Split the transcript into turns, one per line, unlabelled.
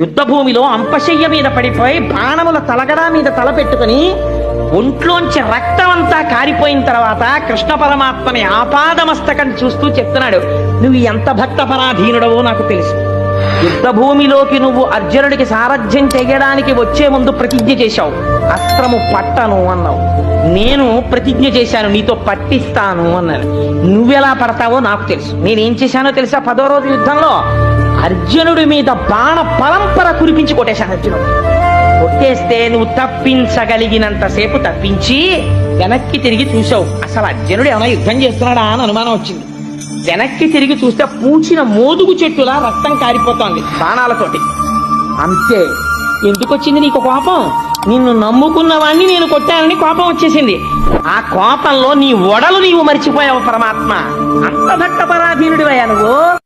యుద్ధ భూమిలో అంపశయ్య మీద పడిపోయి బాణముల తలగడా మీద తల పెట్టుకుని ఒంట్లోంచి రక్తం అంతా కారిపోయిన తర్వాత కృష్ణ పరమాత్మని ఆపాదమస్తకం చూస్తూ చెప్తున్నాడు నువ్వు ఎంత భక్త పరాధీనుడవో నాకు తెలుసు. యుద్ధ భూమిలోకి నువ్వు అర్జునుడికి సారథ్యం చేయడానికి వచ్చే ముందు ప్రతిజ్ఞ చేశావు. అస్త్రము పట్టను అన్నావు. నేను ప్రతిజ్ఞ చేశాను నీతో పట్టిస్తాను అన్నాను నువ్వెలా పడతావో నాకు తెలుసు. నేనేం చేశానో తెలుసా? పదో రోజు యుద్ధంలో అర్జునుడి మీద బాణ పరంపర కురిపించి కొట్టేశాను అర్జునుడు. కొట్టేస్తే నువ్వు తప్పించగలిగినంతసేపు తప్పించి వెనక్కి తిరిగి చూసావు అసలు అర్జునుడు ఏమైనా యుద్ధం చేస్తున్నాడా అని అనుమానం వచ్చింది. వెనక్కి తిరిగి చూస్తే పూచిన మోదుగు చెట్టులా రక్తం కారిపోతోంది బాణాలతోటి. అంతే. ఎందుకు వచ్చింది నీకు కోపం? నిన్ను నమ్ముకున్న వాణ్ణి నేను కొట్టానని కోపం వచ్చేసింది. ఆ కోపంలో నీ ఒడలు నీవు మర్చిపోయావు పరమాత్మ. అంత భక్త పరాధీనుడివయ్యా నువ్వు.